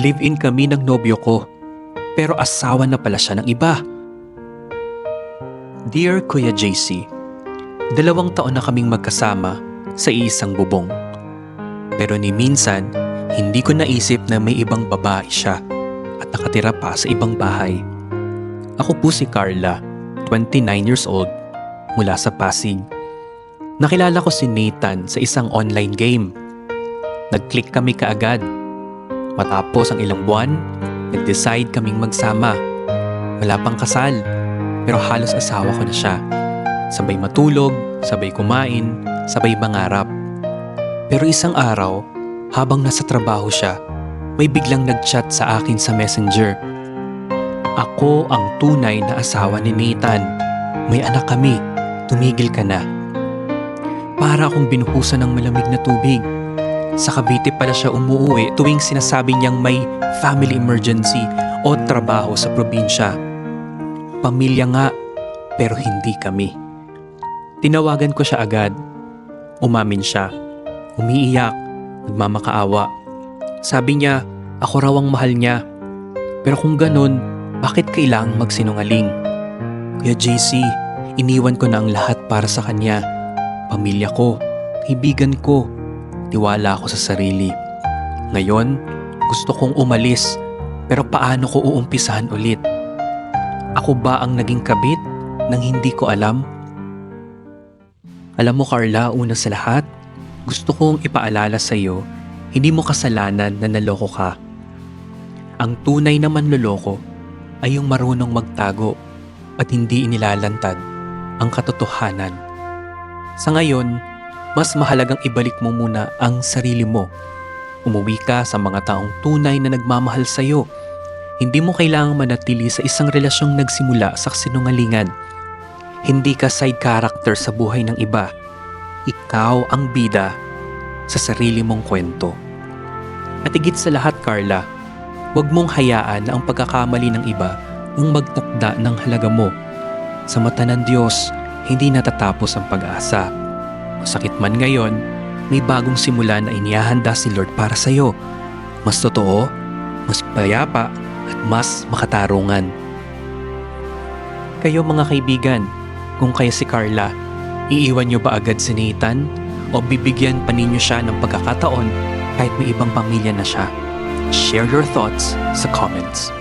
Live-in kami ng nobyo ko. Pero asawa na pala siya ng iba. Dear Kuya JC, dalawang taon na kaming magkasama sa isang bubong. Pero ni minsan, hindi ko naisip na may ibang babae siya at nakatira pa sa ibang bahay. Ako po si Carla, 29 years old, mula sa Pasig. Nakilala ko si Nathan sa isang online game. Nag-click kami kaagad. Matapos ang ilang buwan, nag-decide kaming magsama. Wala pang kasal, pero halos asawa ko na siya. Sabay matulog, sabay kumain, sabay mangarap. Pero isang araw, habang nasa trabaho siya, may biglang nag-chat sa akin sa messenger. Ako ang tunay na asawa ni Nathan. May anak kami. Tumigil ka na. Para akong binuhusan ng malamig na tubig. Sa Cavite pala siya umuwi tuwing sinasabi niyang may family emergency o trabaho sa probinsya. Pamilya nga, pero hindi kami. Tinawagan ko siya agad. Umamin siya. Umiiyak, nagmamakaawa. Sabi niya, ako raw ang mahal niya. Pero kung ganun, bakit kailangang magsinungaling? Kuya JC, iniwan ko na ang lahat para sa kanya. Pamilya ko, kaibigan ko, tiwala ako sa sarili. Ngayon, gusto kong umalis, pero paano ko uumpisahan ulit? Ako ba ang naging kabit nang hindi ko alam? Alam mo Carla, una sa lahat, gusto kong ipaalala sa iyo, hindi mo kasalanan na naloko ka. Ang tunay na manloloko ay yung marunong magtago at hindi inilalantad ang katotohanan. Sa ngayon, mas mahalagang ibalik mo muna ang sarili mo. Umuwi ka sa mga taong tunay na nagmamahal sa iyo. Hindi mo kailangang manatili sa isang relasyong nagsimula sa sinungalingan. Hindi ka side character sa buhay ng iba. Ikaw ang bida sa sarili mong kwento. At higit sa lahat, Carla, huwag mong hayaan na ang pagkakamali ng iba ang magtakda ng halaga mo. Sa mata ng Diyos, hindi natatapos ang pag-asa. Masakit man ngayon, may bagong simula na inihahanda si Lord para sa iyo. Mas totoo, mas payapa, at mas makatarungan. Kayo mga kaibigan, kung kayo si Carla, iiwan niyo ba agad si Nathan o bibigyan pa ninyo siya ng pagkakataon kahit may ibang pamilya na siya? Share your thoughts sa comments.